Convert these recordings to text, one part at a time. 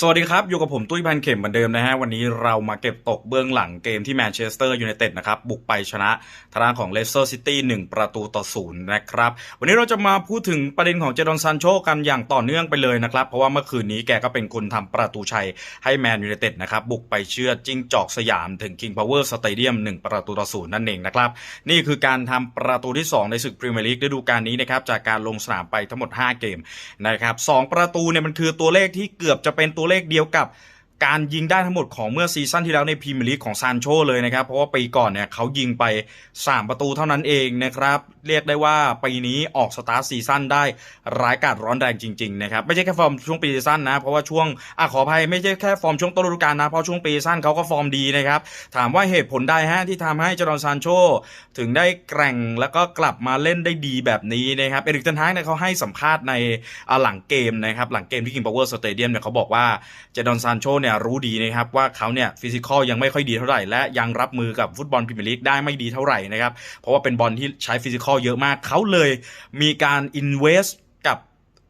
สวัสดีครับ อยู่กับผมตุ้ยพันเข็มเหมือนเดิมนะฮะ วันนี้เรามาเก็บตกเบื้องหลังเกมที่แมนเชสเตอร์ยูไนเต็ดนะครับ บุกไปชนะทางด้านของเลสเตอร์ซิตี้1ประตูต่อศูนย์นะครับ วันนี้เราจะมาพูดถึงประเด็นของเจดอนซานโชกันอย่างต่อเนื่องไปเลยนะครับ เพราะว่าเมื่อคืนนี้แกก็เป็นคนทำประตูชัยให้แมนยูไนเต็ดนะครับ บุกไปเชือดจิ้งจอกสยามถึง King Power Stadium 1ประตูต่อศูนย์นั่นเองนะครับนี่คือการทำประตูที่ 2 ในศึกพรีเมียร์ลีกฤดูกาลนี้นะครับจากการลงสนามไปทั้งหมด 5 เกมนะครับสองประตูเนี่ยมันคือตัวเลขที่เกือบจะเป็นตัวเลขเดียวกับ การยิงได้ทั้งหมดของเมื่อซีซั่นที่แล้วในพรีเมียร์ลีกของซานโชเลยนะครับ เพราะว่าปีก่อนเนี่ยเขายิงไป 3 ประตูเท่านั้นเองนะครับ เรียกได้ว่าปีนี้ออกสตาร์ทซีซั่นได้ร้ายกาจร้อนแรงจริงๆนะครับ ไม่ใช่แค่ฟอร์มช่วงปีซีซั่นนะ เพราะว่าช่วงอะขออภัยไม่ใช่แค่ฟอร์มช่วงต้นฤดูกาลนะ เพราะช่วงปีซีซั่นเขาก็ฟอร์มดีนะครับ ถามว่าเหตุผลใดฮะที่ทำให้เจอร์นซานโชถึงได้แกร่งแล้วก็กลับมาเล่นได้ดีแบบนี้นะครับเอริกเทนฮากเนี่ยเขาให้สัมภาษณ์ในหลังเกมนะครับหลังเกมที่กิงพาวเวอร์สเตเดียมเนี่ยเขาบอกว่าเจดอนซานโชเนี่ยรู้ดีนะครับว่าเขาเนี่ยฟิสิกอลยังไม่ค่อยดีเท่าไหร่และยังรับมือกับฟุตบอลพรีเมียร์ลีกได้ไม่ดีเท่าไหร่นะครับเพราะว่าเป็นบอลที่ใช้ฟิสิกอลเยอะมากเขาเลยมีการอินเวสกับ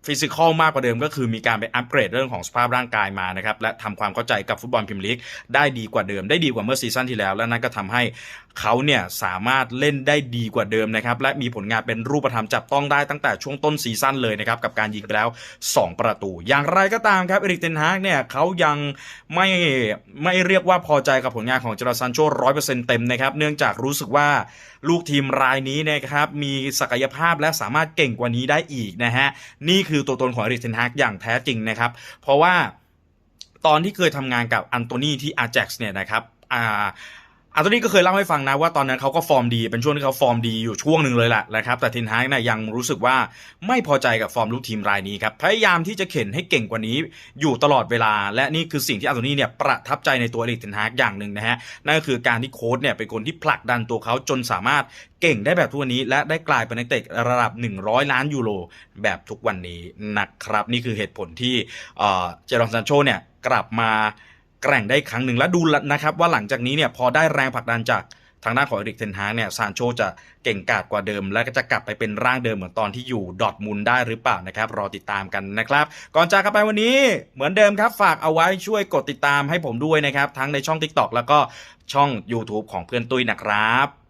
ฟิสิกอลมากกว่าเดิมก็คือมีการไปอัปเกรดเรื่องของสภาพร่างกายมานะครับและทำความเข้าใจกับฟุตบอลพรีเมียร์ลีกได้ดีกว่าเดิม ได้ดีกว่าเมื่อซีซั่นที่แล้ว และนั่นก็ทำให้เขาเนี่ยสามารถเล่นได้ดีกว่าเดิมนะครับและมีผลงานเป็นรูปธรรมจับต้องได้ตั้งแต่ช่วงต้นซีซั่นเลยนะครับกับการยิงไปแล้ว 2 ประตู อย่างไรก็ตามครับเอริกเทนฮากเนี่ยเขายังไม่ไม่เรียกว่าพอใจกับผลงานของเจอร์ซันโชร้อยเปอร์เซ็นต์เต็มนะครับเนื่องจากรู้สึกว่าลูกทีมรายนี้นะครับมีศักยภาพและสามารถเก่งกว่านี้ได้อีกนะฮะนี่คือือตัวตนของเอริกเทนฮากอย่างแท้จริงนะครับ เพราะว่าตอนที่เคยทำงานกับอันโตนีที่อาแจ็กซ์เนี่ยนะครับอ่า อันตัวนี้ก็เคยเล่าให้ฟังนะว่าตอนนั้นเขาก็ฟอร์มดีเป็นช่วงที่เขาฟอร์มดีอยู่ช่วงหนึ่งเลยแหละนะครับแต่เทนฮากเนี่ยยังรู้สึกว่าไม่พอใจกับฟอร์มลูกทีมรายนี้ครับพยายามที่จะเข็นให้เก่งกว่านี้อยู่ตลอดเวลา และนี่คือสิ่งที่อันโตนีเนี่ยประทับใจในตัวเอริกเทนฮากอย่างหนึ่งนะฮะนั่นก็คือการที่โค้ชเนี่ยเป็นคนที่ผลักดันตัวเขาจนสามารถเก่งได้แบบทุกวันนี้ และได้กลายเป็นนักเตะระดับ 100 ล้านยูโรแบบทุกวันนี้นะครับนี่คือเหตุผลที่เอ่อเจรอนซานโชเนี่ยกลับมา แกร่งได้ครั้งหนึ่งและดูนะครับว่าหลังจากนี้เนี่ยพอได้แรงผลักดันจากทางด้านของเอริกเทนฮาเนี่ยซานโชจะเก่งกาจกว่าเดิม และก็จะกลับไปเป็นร่างเดิมเหมือนตอนที่อยู่ดอทมุลได้หรือเปล่านะครับ รอติดตามกันนะครับ ก่อนจากกันไปวันนี้เหมือนเดิมครับ ฝากเอาไว้ช่วยกดติดตามให้ผมด้วยนะครับ ทั้งในช่อง TikTok แล้วก็ช่อง YouTube ของเพื่อนตุ้ยนะครับ